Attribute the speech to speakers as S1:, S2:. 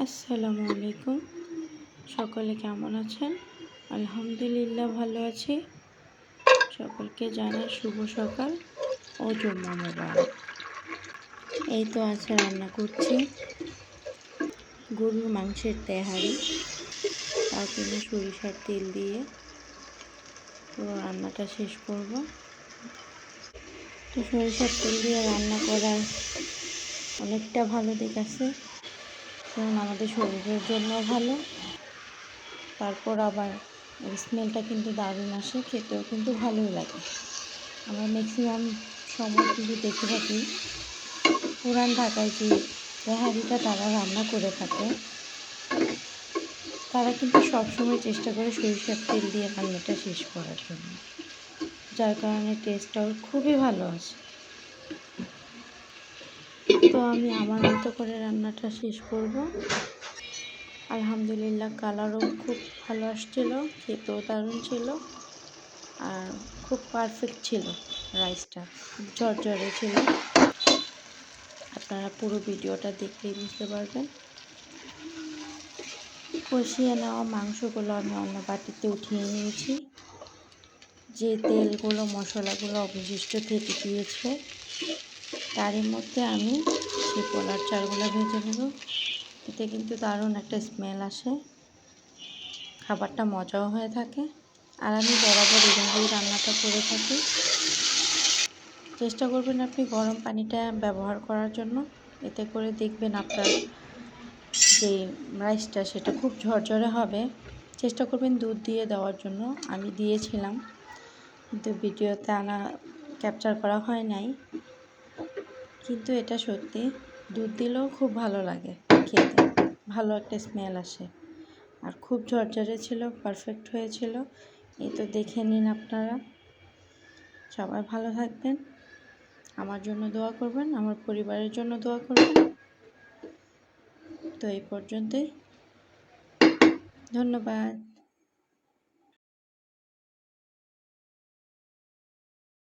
S1: আসসালামু আলাইকুম। সকলে কেমন আছেন? আলহামদুলিল্লাহ ভালো আছি। সকলকে জানাই শুভ সকাল ও জুম্মা মোবারক। এই তো আছে রান্না করছি। গরুর মাংসের তেহারি, তার জন্য সরিষার তেল দিয়ে পুরো রান্নাটা শেষ করব। তো সরিষার তেল দিয়ে রান্না করার অনেকটা ভালো দিক আছে। যেমন আমাদের শরীরের জন্য ভালো। তারপর আবার স্মেলটা কিন্তু দারুণ আসে, খেতেও কিন্তু ভালোই লাগে। আমরা ম্যাক্সিমাম সময় কিন্তু দেখে থাকি। পুরান ঢাকায় যে তেহারিটা তারা রান্না করে থাকে, তারা কিন্তু সবসময় চেষ্টা করে সরিষার তেল দিয়ে রান্নাটা শেষ করার জন্য। যার কারণে টেস্টটাও খুবই ভালো তো আমি আমার মতো করে রান্নাটা শেষ করব। আলহামদুলিল্লাহ কালারও খুব ভালো আসছিল, খেতেও দারুণ ছিল আর খুব পারফেক্ট ছিল রাইসটা খুব ঝরঝরে ছিল। আপনারা পুরো ভিডিওটা দেখলেই বুঝতে পারবেন। কষিয়ে নেওয়া মাংসগুলো আমি অন্য বাটিতে উঠিয়ে নিয়েছি। যে তেলগুলো, মশলাগুলো অবশিষ্ট থেকে গিয়েছে তারই মধ্যে আমি সেই পোলার চালগুলো ভেজে নেব। এতে কিন্তু দারুণ একটা স্মেল আসে। খাবারটা মজাও হয়ে থাকে। আর আমি বরাবর এভাবেই রান্নাটা করে থাকি। চেষ্টা করবেন আপনি গরম পানিটা ব্যবহার করার জন্য। এতে করে দেখবেন আপনার যে রাইসটা, সেটা খুব ঝরঝরে হবে। চেষ্টা করবেন দুধ দিয়ে দেওয়ার জন্য। আমি দিয়েছিলাম। কিন্তু ভিডিওতে আনা, ক্যাপচার করা হয় নাই। কিন্তু এটা সত্যি, দুধ দিলেও খুব ভালো লাগে খেতে। ভালো একটা স্মেল আসে। আর খুব ঝরঝরে ছিল পারফেক্ট হয়েছিল। এই তো দেখে নিন আপনারা। সবাই ভালো থাকবেন। আমার জন্য দোয়া করবেন, আমার পরিবারের জন্য দোয়া করবেন। তো এই পর্যন্তই। ধন্যবাদ।